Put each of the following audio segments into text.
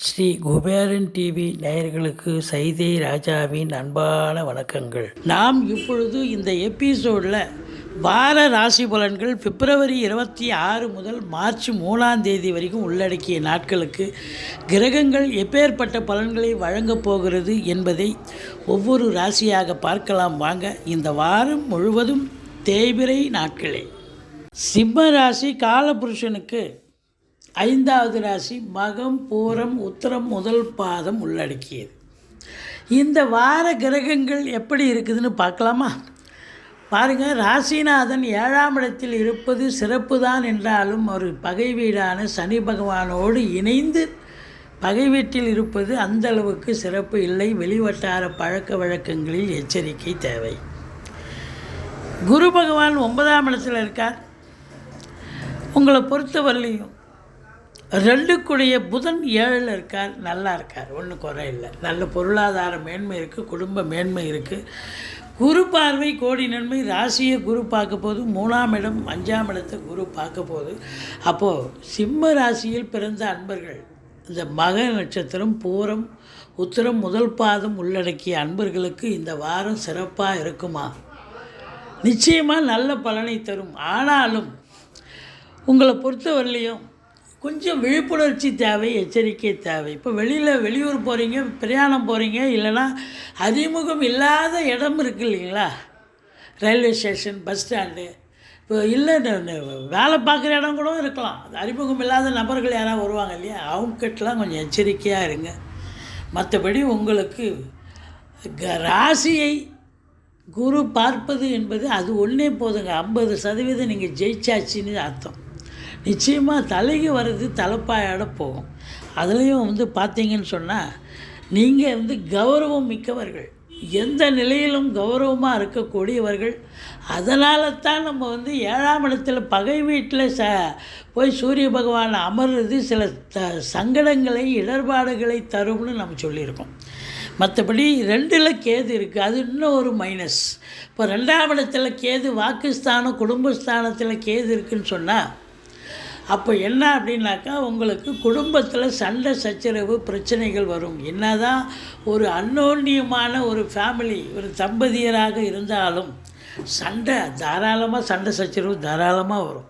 Sri Kuberan TV நேயர்களுக்கு சைதை ராஜாவின் அன்பான வணக்கங்கள். நாம் இப்பொழுது இந்த எபிசோடில் வார ராசி பலன்கள் பிப்ரவரி இருபத்தி ஆறு முதல் மார்ச் மூணாம் தேதி வரைக்கும் உள்ளடக்கிய நாட்களுக்கு கிரகங்கள் எப்பேற்பட்ட பலன்களை வழங்கப் போகிறது என்பதை ஒவ்வொரு ராசியாக பார்க்கலாம். வாங்க இந்த வாரம் முழுவதும் தேய்பிரை நாட்களே. சிம்ம ராசி காலபுருஷனுக்கு ஐந்தாவது ராசி மகம் பூரம் உத்தரம் முதல் பாதம் உள்ளடக்கியது. இந்த வார கிரகங்கள் எப்படி இருக்குதுன்னு பார்க்கலாமா? பாருங்கள் ராசிநாதன் ஏழாம் இடத்தில் இருப்பது சிறப்பு தான் என்றாலும் ஒரு பகை வீடான சனி பகவானோடு இணைந்து பகை வீட்டில் இருப்பது அந்த அளவுக்கு சிறப்பு இல்லை. வெளிவட்டார பழக்க வழக்கங்களில் எச்சரிக்கை தேவை. குரு பகவான் ஒன்பதாம் இடத்தில் இருக்கார். உங்களை பொறுத்தவரையிலையும் ரெண்டுக்குடைய புதன் ஏழில் இருக்கார் நல்லா இருக்கார் ஒன்றும் குறை இல்லை. நல்ல பொருளாதார மேன்மை இருக்குது குடும்ப மேன்மை இருக்குது குரு பார்வை கோடி நன்மை ராசியை குரு பார்க்க போது மூணாம் இடம் அஞ்சாம் இடத்தை குரு பார்க்க போது அப்போது சிம்ம ராசியில் பிறந்த அன்பர்கள் இந்த மக நட்சத்திரம் பூரம் உத்திரம் முதல் பாதம் உள்ளடக்கிய அன்பர்களுக்கு இந்த வாரம் சிறப்பாக இருக்குமா? நிச்சயமாக நல்ல பலனை தரும். ஆனாலும் உங்களை பொறுத்தவரையிலையும் கொஞ்சம் விழிப்புணர்ச்சி தேவை எச்சரிக்கை தேவை. இப்போ வெளியில் வெளியூர் போகிறீங்க பிரயாணம் போகிறீங்க இல்லைன்னா அறிமுகம் இல்லாத இடம் இருக்குது இல்லைங்களா? Railway station bus stand. இப்போ இல்லை வேலை பார்க்குற இடம் கூட இருக்கலாம். அறிமுகம் இல்லாத நபர்கள் யாராவது வருவாங்க இல்லையா? அவங்ககிட்டலாம் கொஞ்சம் எச்சரிக்கையாக இருங்க. மற்றபடி உங்களுக்கு ராசியை குரு பார்ப்பது என்பது அது ஒன்றே போதுங்க. ஐம்பது சதவீதம் நீங்கள் ஜெயிச்சாச்சின்னு அர்த்தம். நிச்சயமாக தலைக்கு வர்றது தலைப்பாயோட போகும். அதுலேயும் வந்து பார்த்தீங்கன்னு சொன்னால் நீங்கள் வந்து கௌரவம் மிக்கவர்கள். எந்த நிலையிலும் கௌரவமாக இருக்கக்கூடியவர்கள். அதனால தான் நம்ம வந்து ஏழாம் இடத்துல பகை வீட்டில் ச போய் சூரிய பகவான் அமர்றது சில த சங்கடங்களை இடர்பாடுகளை தரும்னு நம்ம சொல்லியிருக்கோம். மற்றபடி ரெண்டில் கேது இருக்குது அது இன்னும் ஒரு மைனஸ் இப்போ ரெண்டாம் இடத்துல கேது வாக்குஸ்தானம் குடும்பஸ்தானத்தில் கேது இருக்குன்னு சொன்னால் அப்போ என்ன அப்படின்னாக்கா உங்களுக்கு குடும்பத்தில் சண்டை சச்சரவு பிரச்சனைகள் வரும். என்னதான் ஒரு அன்னோன்யமான ஒரு ஃபேமிலி ஒரு தம்பதியராக இருந்தாலும் சண்டை தாராளமாக சண்டை சச்சரவு தாராளமாக வரும்.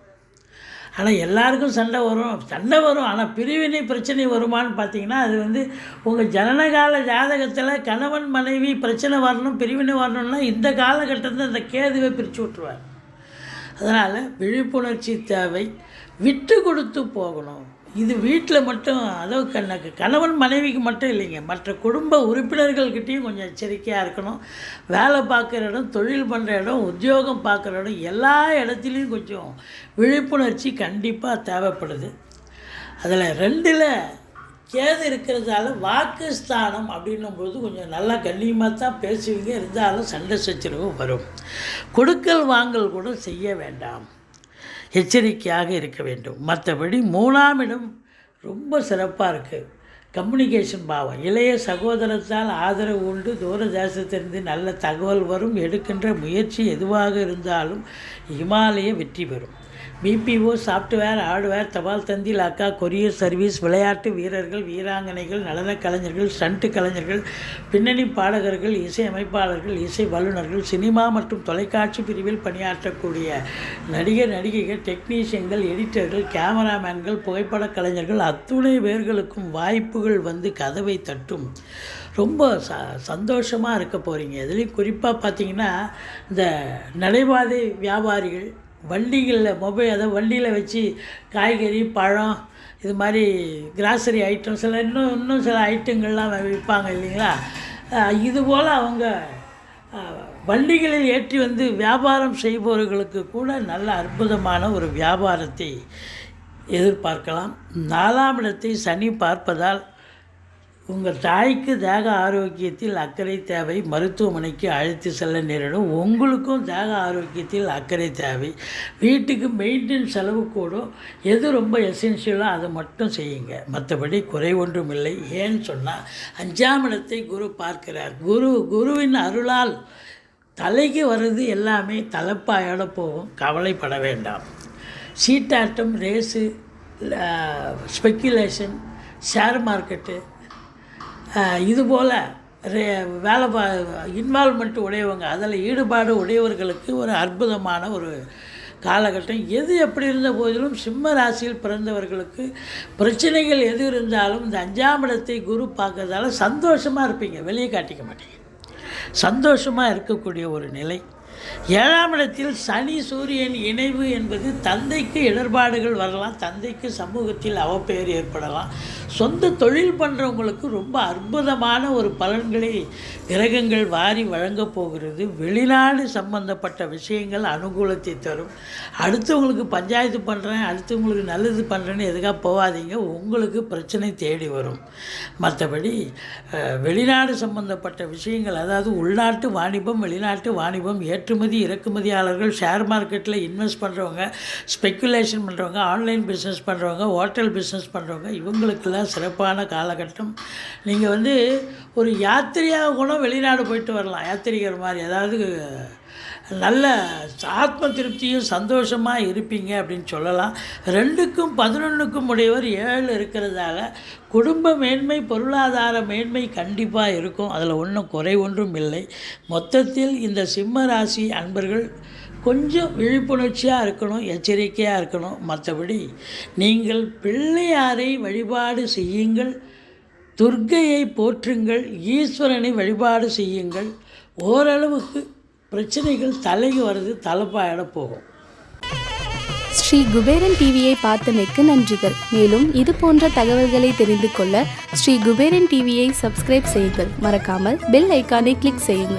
ஆனால் எல்லாருக்கும் சண்டை வரும். சண்டை வரும் ஆனால் பிரிவினை பிரச்சனை வருமான்னு பார்த்தீங்கன்னா அது வந்து உங்கள் ஜனனகால ஜாதகத்தில் கணவன் மனைவி பிரச்சனை வரணும் பிரிவினை வரணும்னா இந்த காலகட்டத்தில் இந்த கேதுவை பிரித்து விட்ருவார் அதனால் விழிப்புணர்ச்சி தேவை விட்டு கொடுத்து போகணும். இது வீட்டில் மட்டும் அதாவது கண்ணக்கு கணவன் மனைவிக்கு மட்டும் இல்லைங்க. மற்ற குடும்ப உறுப்பினர்கள்கிட்டையும் கொஞ்சம் எச்சரிக்கையாக இருக்கணும். வேலை பார்க்குற இடம் தொழில் பண்ணுற இடம் உத்தியோகம் பார்க்குற இடம் எல்லா இடத்துலையும் கொஞ்சம் விழிப்புணர்ச்சி கண்டிப்பாக தேவைப்படுது. அதில் ரெண்டில் கேது இருக்கிறதால வாக்குஸ்தானம் அப்படின்னும்போது கொஞ்சம் நல்லா கண்ணியமாக தான் பேசுவீங்க. இருந்தாலும் சண்டை சச்சரவு வரும். கொடுக்கல் வாங்கல் கூட செய்ய வேண்டாம். எச்சரிக்கையாக இருக்க வேண்டும். மற்றபடி மூணாம் இடம் ரொம்ப சிறப்பாக இருக்குது கம்யூனிகேஷன் பாவம் இளைய சகோதரத்தால் ஆதரவு உண்டு. தூர தேசத்திலிருந்து நல்ல தகவல் வரும். எடுக்கின்ற முயற்சி எதுவாக இருந்தாலும் இமாலய வெற்றி பெறும். பிபிஓ சாஃப்ட்வேர் ஹார்ட்வேர் தபால் தந்தி லாக்கா கொரியர் சர்வீஸ் விளையாட்டு வீரர்கள் வீராங்கனைகள் நடனக் கலைஞர்கள் ஸ்டண்ட் கலைஞர்கள் பின்னணி பாடகர்கள் இசை அமைப்பாளர்கள் இசை வல்லுநர்கள் சினிமா மற்றும் தொலைக்காட்சி பிரிவில் பணியாற்றக்கூடிய நடிகர் நடிகைகள் டெக்னீஷியன்கள் எடிட்டர்கள் கேமராமேன்கள் புகைப்படக் கலைஞர்கள் அத்துணை பேர்களுக்கும் வாய்ப்புகள் வந்து கதவை தட்டும். ரொம்ப ச சந்தோஷமாக இருக்க போகிறீங்க இதுலேயும் குறிப்பாக பார்த்தீங்கன்னா இந்த நடைபாதை வியாபாரிகள் வண்டிகளில் மொபைல் அதை வண்டியில் வச்சு காய்கறி பழம் இது மாதிரி கிராசரி ஐட்டம் சில இன்னும் இன்னும் சில ஐட்டங்கள்லாம் விற்பாங்க இல்லைங்களா? இதுபோல் இது போல் அவங்க வண்டிகளில் ஏற்றி வந்து வியாபாரம் செய்பவர்களுக்கு கூட நல்ல அற்புதமான ஒரு வியாபாரத்தை எதிர்பார்க்கலாம். நாலாம் இடத்தை சனி பார்ப்பதால் உங்கள் தாய்க்கு தேக ஆரோக்கியத்தில் அக்கறை தேவை மருத்துவமனைக்கு அழைத்து செல்ல நேரிடும். உங்களுக்கும் தேக ஆரோக்கியத்தில் அக்கறை தேவை. வீட்டுக்கு மெயின்டெனன்ஸ் செலவு கூடும். எது ரொம்ப எசென்ஷியலோ அதை மட்டும் செய்யுங்க. மற்றபடி குறை ஒன்றும் இல்லை ஏன்னு சொன்னால் அஞ்சாம் இடத்தை குரு பார்க்கிறார். குரு குருவின் அருளால் தலைக்கு வர்றது எல்லாமே தலைப்பாயோட போகும். கவலைப்பட வேண்டாம். சீட்டாட்டம் ரேஸு ஸ்பெக்குலேஷன் ஷேர் மார்க்கெட்டு இதுபோல் ரே வேலை பா இன்வால்மெண்ட் உடையவங்க அதில் ஈடுபாடு உடையவர்களுக்கு ஒரு அற்புதமான ஒரு காலகட்டம். எது எப்படி இருந்த போதிலும் சிம்ம ராசியில் பிறந்தவர்களுக்கு பிரச்சனைகள் எது இருந்தாலும் இந்த அஞ்சாம் இடத்தை குரு பார்க்கறதால சந்தோஷமாக இருப்பீங்க. வெளியே காட்டிக்க மாட்டீங்க. சந்தோஷமாக இருக்கக்கூடிய ஒரு நிலை. ஏழாம் இடத்தில் சனி சூரியன் இணைவு என்பது தந்தைக்கு இடர்பாடுகள் வரலாம். தந்தைக்கு சமூகத்தில் அவப்பெயர் ஏற்படலாம். சொந்த தொழில் பண்ணுறவங்களுக்கு ரொம்ப அற்புதமான ஒரு பலன்களை கிரகங்கள் வாரி வழங்கப் போகிறது. வெளிநாடு சம்பந்தப்பட்ட விஷயங்கள் அனுகூலத்தை தரும். அடுத்தவங்களுக்கு பஞ்சாயத்து பண்ணுறேன் அடுத்தவங்களுக்கு நல்லது பண்ணுறேன்னு எதுக்காக போகாதீங்க உங்களுக்கு பிரச்சனை தேடி வரும். மற்றபடி வெளிநாடு சம்பந்தப்பட்ட விஷயங்கள் அதாவது உள்நாட்டு வாணிபம் வெளிநாட்டு வாணிபம் ஏற்றுமதி இறக்குமதியாளர்கள் ஷேர் மார்க்கெட்டில் இன்வெஸ்ட் பண்ணுறவங்க ஸ்பெக்குலேஷன் பண்ணுறவங்க ஆன்லைன் பிஸ்னஸ் பண்ணுறவங்க ஹோட்டல் பிஸ்னஸ் பண்ணுறவங்க தான் சிறப்பான காலகட்டம். நீங்கள் வந்து ஒரு யாத்திரையாக கூட வெளிநாடு போயிட்டு வரலாம். யாத்திரிகர் மாதிரி. அதாவது நல்ல ஆத்ம திருப்தியும் சந்தோஷமாக இருப்பீங்க அப்படின்னு சொல்லலாம். ரெண்டுக்கும் பதினொன்றுக்கும் உடையவர் ஏழு இருக்கிறதால குடும்ப மேன்மை பொருளாதார மேன்மை கண்டிப்பாக இருக்கும். அதில் ஒன்றும் குறை ஒன்றும் இல்லை. மொத்தத்தில் இந்த சிம்ம ராசி அன்பர்கள் கொஞ்சம் விழிப்புணர்ச்சியாக இருக்கணும் எச்சரிக்கையாக இருக்கணும். மற்றபடி நீங்கள் பிள்ளையாரை வழிபாடு செய்யுங்கள். துர்க்கையை போற்றுங்கள். ஈஸ்வரனை வழிபாடு செய்யுங்கள். ஓரளவுக்கு பிரச்சனைகள் தலைக்கு வர்றது தலைப்பாயிட போகும். ஸ்ரீ குபேரன் டிவியை பார்த்தமைக்கு நன்றிகள். மேலும் இது போன்ற தகவல்களை தெரிந்து கொள்ள ஸ்ரீ குபேரன் டிவியை சப்ஸ்கிரைப் செய்யுங்கள். மறக்காமல் பெல் ஐக்கானை கிளிக் செய்யுங்கள்.